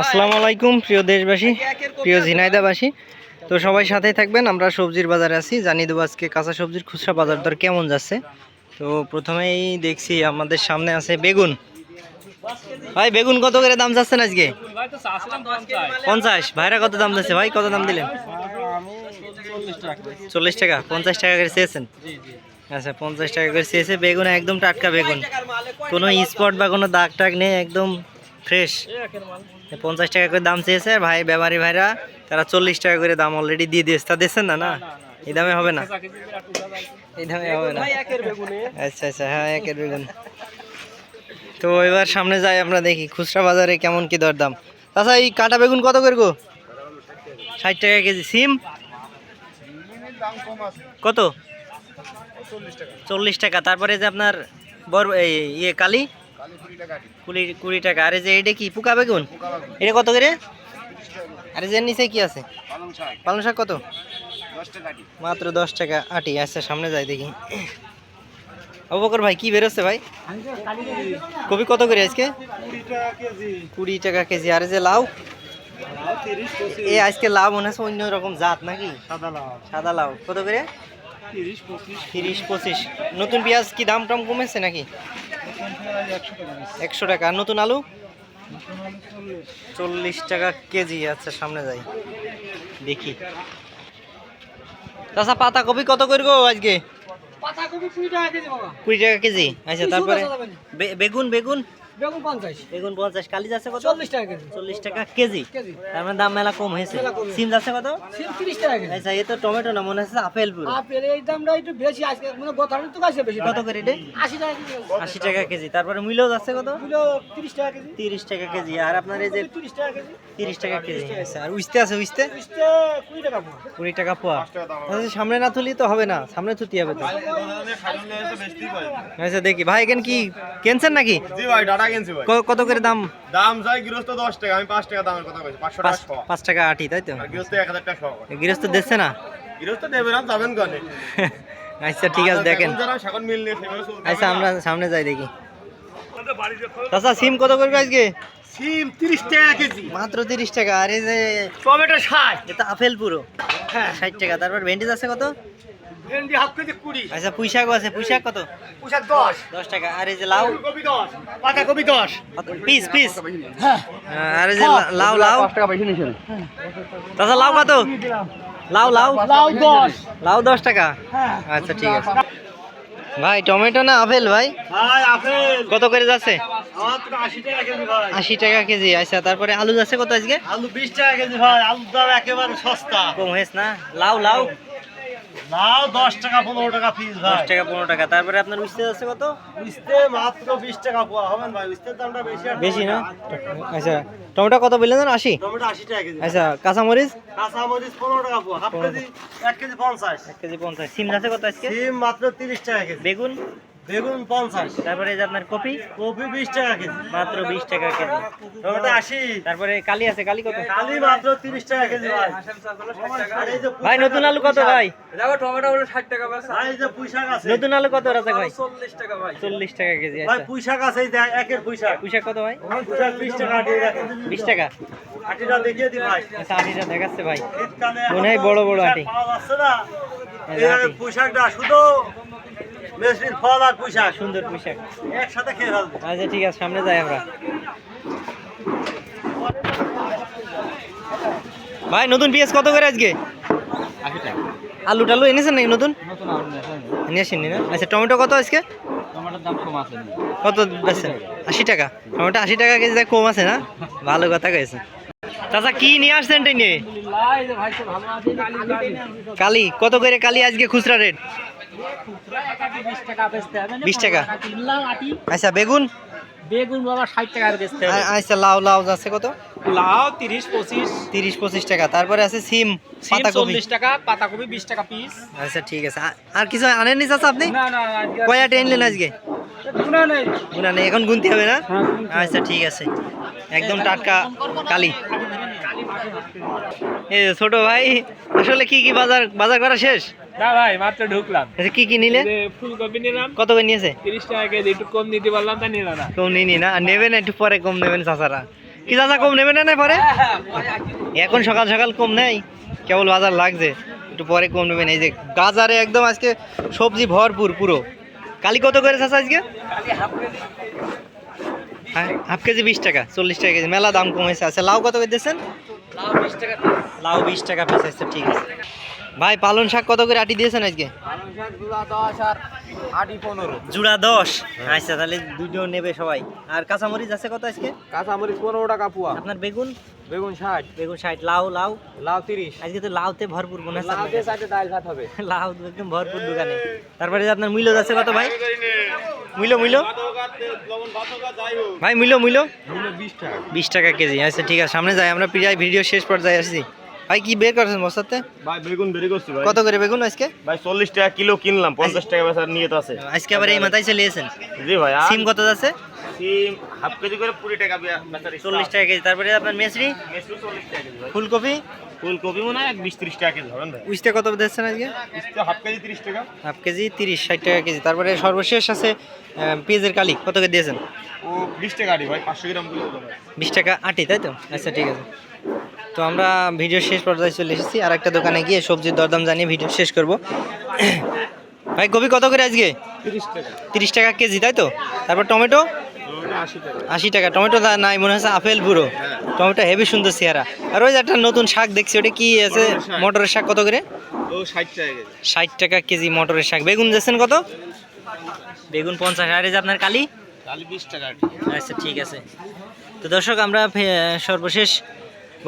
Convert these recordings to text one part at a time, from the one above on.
আসসালামু আলাইকুম প্রিয় দেশবাসী প্রিয় ঝিনাইদাবাসী। তো সবাই সাথেই থাকবেন আমরা সবজির বাজারে আছি। জানিয়ে দেবো আজকে কাঁচা সবজির খুচরা বাজার দর কেমন যাচ্ছে। তো প্রথমেই দেখছি আমাদের সামনে আছে বেগুন। ভাই বেগুন কত করে দাম যাচ্ছেন আজকে? পঞ্চাশ। ভাইরা কত দাম যাচ্ছে ভাই কত দাম দিলেন? চল্লিশ টাকা। পঞ্চাশ টাকা করে চেয়েছেন? আচ্ছা পঞ্চাশ টাকা করে চেয়েছে। বেগুন একদম টাটকা বেগুন। কোনো স্পট বা কোনো দাগ টাগ নেই একদম ফ্রেশ। পঞ্চাশ টাকা করে দাম চেয়েছে ভাই ব্যাপারী ভাইরা তারা চল্লিশ টাকা করে দাম অলরেডি দিয়ে দিয়েছে। তা দিচ্ছেন না না? এই দামে হবে না? এই দামে হবে না। আচ্ছা আচ্ছা হ্যাঁ একের বেগুন। তো এবার সামনে যাই আমরা দেখি খুচরা বাজারে কেমন কি দর দাম তাছাড়া এই কাটা বেগুন কত করে গো? ষাট টাকা কেজি সিম? কত? চল্লিশ টাকা। তারপরে যে আপনার বড় এই ইয়ে কালি? কুড়ি কুড়ি টাকা। আরে যে এটা কি? পোকা বেগুন? এটা কত করে? আরে যে নিচে কি আছে? পালং শাক। কত? মাত্র দশ টাকা আটি। আচ্ছা সামনে যাই দেখি। অবকর ভাই কি বেরোচ্ছে ভাই? কপি কত করে আজকে? কুড়ি টাকা কেজি। আরে যে লাউ? এ আজকে লাউ মনে হচ্ছে অন্য রকম জাত নাকি? সাদা লাউ। কত করে? তিরিশ পঁচিশ। নতুন পেঁয়াজ কি দাম টাম কমেছে নাকি? একশো টাকা। আর নতুন আলু? চল্লিশ টাকা কেজি আচ্ছা সামনে যাই। দেখি। তাছাড়া পাতা কপি কত করে গো আজকে? কুড়ি টাকা কেজি আচ্ছা তারপরে বেগুন বেগুন? বেগুন পঞ্চাশ। বেগুন পঞ্চাশ কালি যাচ্ছে কত? চল্লিশ টাকা কেজি। চল্লিশ টাকা কেজি। তার মানে দাম মেলা কম হয়েছে। সিম যাচ্ছে কত? সিম তিরিশ টাকা কেজি। আচ্ছা এ তো টমেটো না মনে হচ্ছে আপেল পুরো। আপেল এই দামটা একটু বেশি আজকে মানে তো কাছে বেশি কত করে রে আশি টাকা কেজি। আশি টাকা কেজি। তারপরে মূল্য যাচ্ছে কত? তিরিশ টাকা কেজি। তিরিশ টাকা কেজি। আর আপনার এই যে তিরিশ টাকা কেজি। তিরিশ টাকা কেজি। আচ্ছা আর উইস্তে আছে উইস্তে তিরিশটা কুড়ি টাকা পোয়া। কুড়ি টাকা পোয়া। আচ্ছা, সামনে না তুলি তো হবে না। সামনে তুলতে হবে তো। আচ্ছা দেখি। ভাই এখানে কি কেনছেন নাকি? জি ভাই ডাটা কিনছি ভাই। কত করে দাম? দাম চাই গৃহস্থ দশ টাকা আমি পাঁচ টাকা দামের কথা কইছি পাঁচশো টাকা পাঁচ আটি তাই তো? গৃহস্থ এক হাজার টাকা গৃহস্থ দিচ্ছে না? গৃহস্থ দেবে না যাবেন কনে? আচ্ছা ঠিক আছে দেখেন। আচ্ছা আমরা সামনে যাই দেখি। চাচা সিম কত করবে আজকে? সিম তিরিশ টাকা কেজি। মাত্র তিরিশ টাকা আর এই যে টমেটো ষাট। এটা আপেল পুরো। হ্যাঁ। ষাট টাকা তারপর ভেন্ডিজ আছে কত? ভেন্ডি হাফ কেজি কুড়ি। আচ্ছা পুঁইশাকও আছে। পুঁইশাক কত? দশ। দশ টাকা। আর এই যে লাউ? কপি দশ। পাতা কপি দশ। Piece piece. আর এই যে লা- লাউ লাউ? টাকা পাইছি নিছেন চাচা লাউ কত? লাউ লাউ? লাউ দশ। লাউ দশ টাকা? হ্যাঁ। আচ্ছা ঠিক আছে। ভাই টমেটো না আপেল ভাই? ভাই আপেল। কত করে যাচ্ছে? আশি টাকা কেজি ভাই। আশি টাকা কেজি। আচ্ছা তারপরে আলু যাচ্ছে কত আজকে? আলু বিশ টাকা কেজি ভাই। আলুর দাম একেবারে সস্তা। কম হয়েছে না? লাউ লাউ? লাউ দশ টাকা পনেরো টাকা পিস দশ টাকা পনেরো টাকা। তারপরে আপনার উঠতে আছে কত? উস্তে মাত্র বিশ টাকা পোয়া। হবেন ভাই উস্তের দামটা বেশি বেশি না? আচ্ছা টমেটো কত বললেন আশি? টমেটো আশি টাকা কেজি। আচ্ছা কাঁচামরিচ? কাঁচা পনেরো টাকা পোয়া। হাফ কেজি এক কেজি পঞ্চাশ। এক কেজি পঞ্চাশ। সিম আছে কত আজকে? সিম মাত্র তিরিশ টাকা কেজি। বেগুন? বেগুন পঞ্চাশ। তারপরে এই যে আপনার কপি? কপি বিশ টাকা কেজি। মাত্র বিশ টাকা কেজি। টমেটো আশি। তারপরে কালি আছে কালি কত? কালি মাত্র তিরিশ টাকা কেজি ভাই। আর এই যে ভাই নতুন আলু কত ভাই? দেখো টমেটো হলো ষাট টাকা ভাই এই যে পুঁইশাক আছে। নতুন আলু কত রাজা ভাই? চল্লিশ টাকা ভাই। চল্লিশ টাকা কেজি ভাই আচ্ছা। পুঁইশাক আছে এই দেখ, একের পুঁইশাক পুঁইশাক কত ভাই? পুঁইশাক বিশ টাকা আটি বিশ টাকা। আটিটা দেখিয়ে দি ভাই। আচ্ছা আটিটা দেখাচ্ছে ভাই। মনে হয় বড় বড় আটি। পুঁইশাকটা শুধু মেশিন ফল আর পুঁইশাক। সুন্দর পুঁইশাক। একসাথে খেয়ে ফেলবে। আচ্ছা ঠিক আছে সামনে যাই আমরা। ভাই নতুন পেঁয়াজ কত করে আজকে? আলু টালু এনেছেন নাকি নতুন? নিয়ে আসেননি না? আচ্ছা টমেটো কত আজকে? কত বেচছেন আশি টাকা। টমেটো আশি টাকা কেজি দেখ কম আছে না? ভালো কথা কয়েছে চাচা কি নিয়ে আসছেন আছে কালি কত করে কালি আজকে খুচরা রেট? বিশ টাকা। বেচতে হবে না? 20 টাকা। কিনলাম আটি আচ্ছা বেগুন? বেগুন বাবা ষাট টাকার বেচতে হবে আচ্ছা লাউ লাউ যাচ্ছে কত? লাউ তিরিশ, পঁচিশ তিরিশ পঁচিশ টাকা। তারপরে আছে সিম, পাতাকপি। চল্লিশ টাকা পাতাকপি বিশ টাকা পিস আচ্ছা ঠিক আছে। আর কিছু আনেননি চাচা আপনি? না না কয়া ট্রেন আজকে? গুনা নেই, এখন গুনতে হবে না? আচ্ছা ঠিক আছে। একদম টাটকা কালি। ছোট ভাই, আসলে কি কি বাজার বাজার করা শেষ? না ভাই মাত্র ঢুকলাম। আচ্ছা কি কি নিলে? ফুলকপি নিলাম। কত করে নিয়েছে? তিরিশ টাকা কেজি একটু কম নিতে পারলাম তা নিল না। কম নিনি না নেবেন একটু পরে কম নেবেন চাচারা। কি কম নেবে না পরে? এখন সকাল সকাল কম নেই কেবল বাজার লাগছে একটু পরে কম নেবেন এই যে গাজারে একদম আজকে সবজি ভরপুর পুরো। কালি কত করে চাষ আজকে? হ্যাঁ হাফ কেজি বিশ টাকা চল্লিশ টাকা কেজি মেলা দাম কমেছে। আচ্ছা লাউ কত করে দিয়েছেন? লাউ বিশ টাকা পিস আছে ঠিক আছে। ভাই পালন শাক কত করে আটি দিয়েছেন আজকে? আটি পনেরো। জুড়া দশ। আচ্ছা তাহলে দুটো নেবে সবাই। আর কাঁচামরিচ আছে কত আজকে? কাঁচামরিচ পনেরো টাকা পোয়া। আপনার বেগুন? বেগুন ষাট। বেগুন ষাট লাউ লাউ। লাউ তিরিশ। আজকে তো লাউতে ভরপুর মনে হচ্ছে ডাল ভাত হবে। লাউ একদম ভরপুর দোকানে। তারপরে আপনার মূল্য আছে কত ভাই? মূল্য মূল্য ভাই মূল্য মূল্য বিশ টাকা। বিশ টাকা কেজি। আচ্ছা ঠিক আছে সামনে যাই। আমরা প্রায় ভিডিও শেষ পর্যায়ে আসছি। ভাই কি বের করছেন বস্তাতে ভাই বেগুন বের করছি ভাই। কত করে বেগুন আজকে? ভাই চল্লিশ টাকা কিলো কিনলাম পঞ্চাশ টাকা বেচার নিয়ে তো আছে। আজকে আবার এই মাথায় চলে এসেছেন? জি ভাই সিম কত আছে সিম হাফ কেজি করে কুড়ি টাকা চল্লিশ টাকা কেজি। তারপরে আপনার মেসরি মেসু চল্লিশ টাকা কেজি ফুলকপি? ফুলকপি মনে হয় বিশ ত্রিশ টাকা কেজি হবেন ভাই। উইস্তে কত দিচ্ছেন আজকে? হাফ কেজি তিরিশ টাকা। হাফ কেজি তিরিশ ষাট টাকা কেজি। তারপরে সর্বশেষ আছে পেঁয়াজের কালি। কত করে দিয়েছেন? ও বিশ টাকা আটি ভাই পাঁচশো গ্রাম। বিশ টাকা আটি তাই তো? আচ্ছা ঠিক আছে। তো আমরা ভিডিও শেষ পর্যায়ে চলে এসেছি। আর একটা দোকানে গিয়ে সবজির দরদাম জানিয়ে ভিডিও শেষ করব। ভাই কপি কত করে আজকে? তিরিশ টাকা। তিরিশ টাকা কেজি তাই তো? তারপর টমেটো? আশি টাকা। টমেটো দা নাই মনে হচ্ছে আপেল পুরো টমেটো হেভি সুন্দর চেহারা। আর ওই যে একটা নতুন শাক দেখছি ওটা কি আছে? মটরের শাক। কত করে? ও ষাট টাকা কেজি। ষাট টাকা কেজি মটরের শাক। বেগুন যাচ্ছেন কত? বেগুন পঞ্চাশ। আর এই যে আপনার কালি? কালি বিশ টাকা আচ্ছা ঠিক আছে। তো দর্শক আমরা সর্বশেষ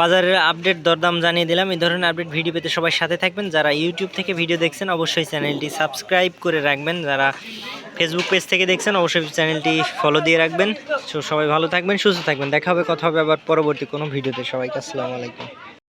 বাজারের আপডেট দরদাম জানিয়ে দিলাম। এই ধরনের আপডেট ভিডিও পেতে সবাই সাথে থাকবেন। যারা ইউটিউব থেকে ভিডিও দেখছেন, অবশ্যই চ্যানেলটি সাবস্ক্রাইব করে রাখবেন। যারা ফেসবুক পেজ থেকে দেখছেন, অবশ্যই চ্যানেলটি ফলো দিয়ে রাখবেন। সো সবাই ভালো থাকবেন, সুস্থ থাকবেন। দেখা হবে, কথা হবে আবার পরবর্তী কোনো ভিডিওতে সবাইকে আসসালামু আলাইকুম।